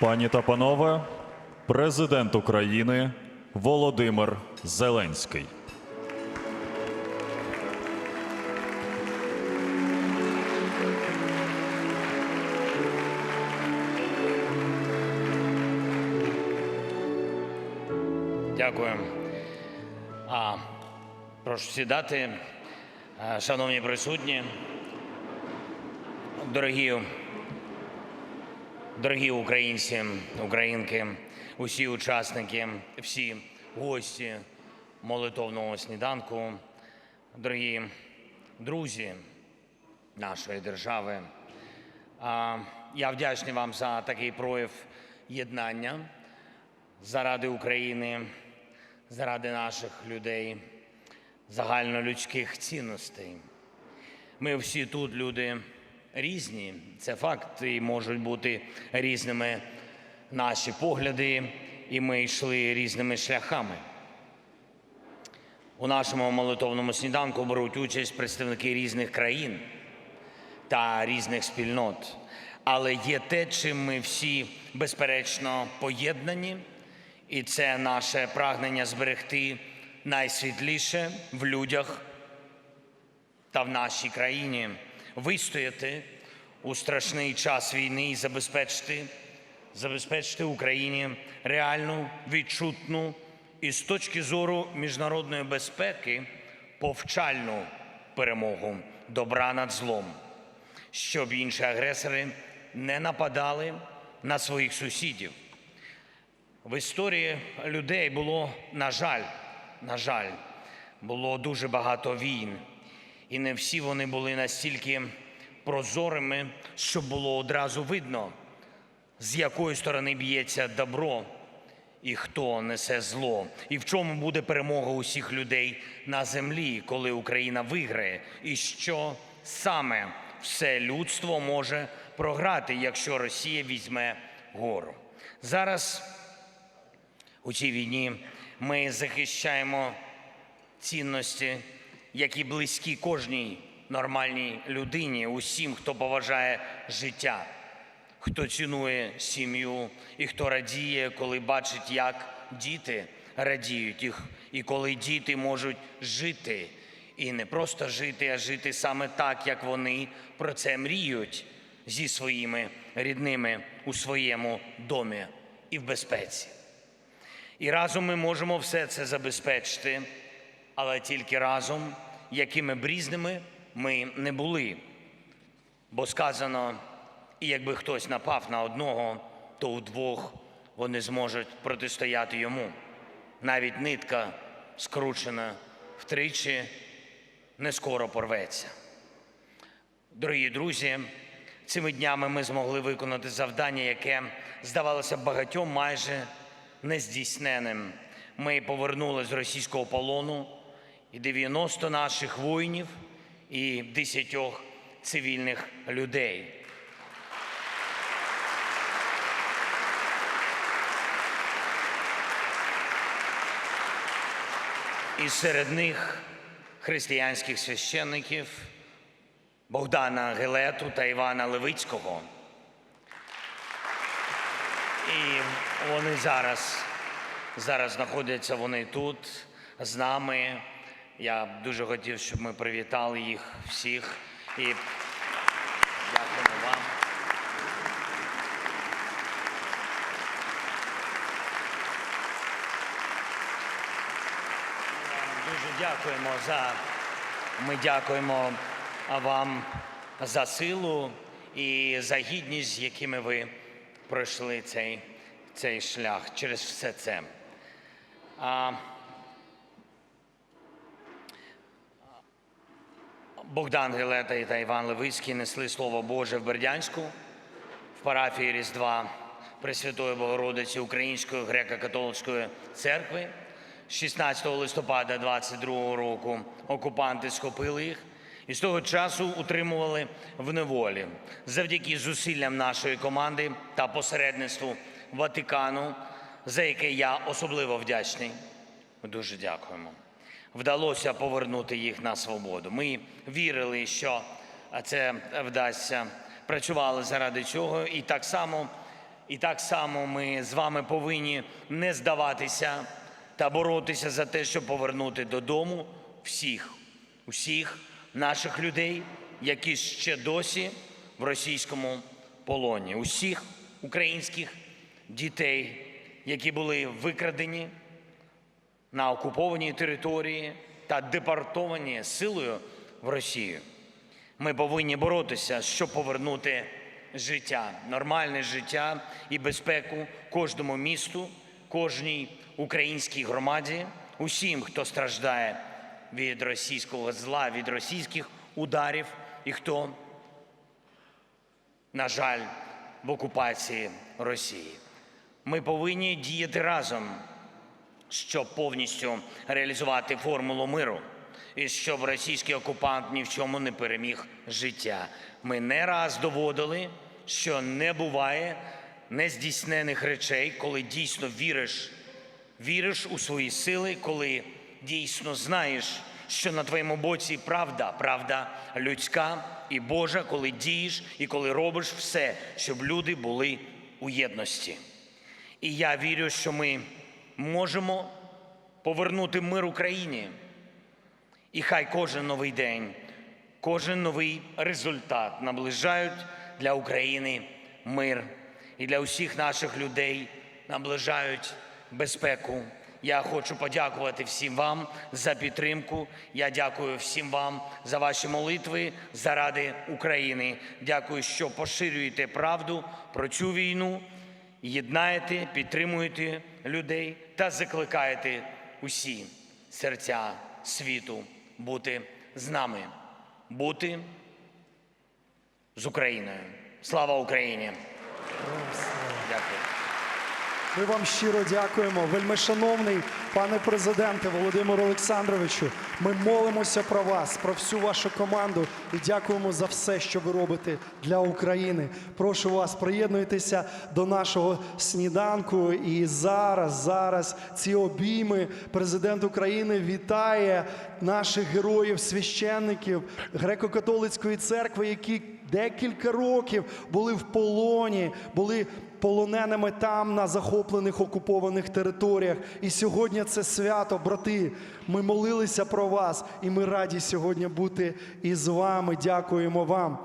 Пані та панове, президент України Володимир Зеленський. Дякую. А, прошу сідати. Шановні присутні, дорогі, дорогі українці, українки, усі учасники, всі гості молитовного сніданку, дорогі друзі нашої держави. Я вдячний вам за такий прояв єднання заради України, заради наших людей, загальнолюдських цінностей. Ми всі тут люди різні, це факт, і можуть бути різними наші погляди, і ми йшли різними шляхами. У нашому молитовному сніданку беруть участь представники різних країн та різних спільнот. Але є те, чим ми всі безперечно поєднані, і це наше прагнення зберегти найсвітліше в людях та в нашій країні, вистояти у страшний час війни і забезпечити, забезпечити Україні реальну, відчутну і з точки зору міжнародної безпеки повчальну перемогу добра над злом щоб інші агресори не нападали на своїх сусідів. В історії людей було, на жаль, на жаль, було дуже багато війн, і не всі вони були настільки прозорими, щоб було одразу видно, з якої сторони б'ється добро і хто несе зло, і в чому буде перемога усіх людей на землі, коли Україна виграє, і що саме все людство може програти, якщо Росія візьме гору. Зараз у цій війні ми захищаємо цінності, які близькі кожній нормальній людині, усім, хто поважає життя, хто цінує сім'ю і хто радіє, коли бачить, як діти радіють їх, і коли діти можуть жити. І не просто жити, а жити саме так, як вони про це мріють зі своїми рідними у своєму домі і в безпеці. І разом ми можемо все це забезпечити, але тільки разом, якими б різними ми не були. Бо сказано, і якби хтось напав на одного, то удвох вони зможуть протистояти йому. Навіть нитка скручена втричі не скоро порветься. Дорогі друзі, цими днями ми змогли виконати завдання, яке здавалося багатьом майже нездійсненим. Ми повернули з російського полону і 90 наших воїнів, і 10 цивільних людей. І серед них християнських священників Богдана Гелету та Івана Левицького. І вони зараз, зараз знаходяться вони тут з нами. Я б дуже хотів, щоб ми привітали їх всіх і дякуємо вам. Дуже дякуємо за ми дякуємо вам за силу і за гідність, з якими ви пройшли цей, цей шлях через все це. А, Богдан Гелета та Іван Левицький несли Слово Боже в Бердянську в парафії Різдва Пресвятої Богородиці Української греко-католицької церкви. 16 листопада 22 року окупанти схопили їх і з того часу утримували в неволі. Завдяки зусиллям нашої команди та посередництву Ватикану, за яке я особливо вдячний. Дуже дякуємо. Вдалося повернути їх на свободу. Ми вірили, що це вдасться. Працювали заради цього, і так само І так само ми з вами повинні не здаватися та боротися за те, щоб повернути додому всіх, усіх наших людей, які ще досі в російському полоні, усіх українських дітей, які були викрадені на окупованій території та депортовані силою в Росію. Ми повинні боротися, щоб повернути життя, нормальне життя і безпеку кожному місту, кожній українській громаді, усім, хто страждає від російського зла, від російських ударів і хто, на жаль, в окупації Росії. Ми повинні діяти разом, щоб повністю реалізувати формулу миру і щоб російський окупант ні в чому не переміг життя. Ми не раз доводили, що не буває нездійснених речей, коли дійсно віриш, віриш у свої сили, коли дійсно знаєш, що на твоєму боці правда, правда людська і Божа, коли дієш і коли робиш все, щоб люди були у єдності. І я вірю, що ми можемо повернути мир Україні. І хай кожен новий день, кожен новий результат наближають для України мир і для усіх наших людей наближають безпеку. Я хочу подякувати всім вам за підтримку. Я дякую всім вам за ваші молитви заради України. Дякую, що поширюєте правду про цю війну єднаєте, підтримуєте людей та закликаєте усі серця світу бути з нами, бути з Україною. Слава Україні! Дякую. Ми вам щиро дякуємо, вельмишановний пане президенте Володимиру Олександровичу. Ми молимося про вас, про всю вашу команду і дякуємо за все, що ви робите для України. Прошу вас, приєднуйтеся до нашого сніданку. І зараз, зараз ці обійми президент України вітає наших героїв, священників греко-католицької церкви, які декілька років були в полоні, були полоненими там на захоплених окупованих територіях. І сьогодні це свято, брати. Ми молилися про вас, і ми раді сьогодні бути із вами. Дякуємо вам.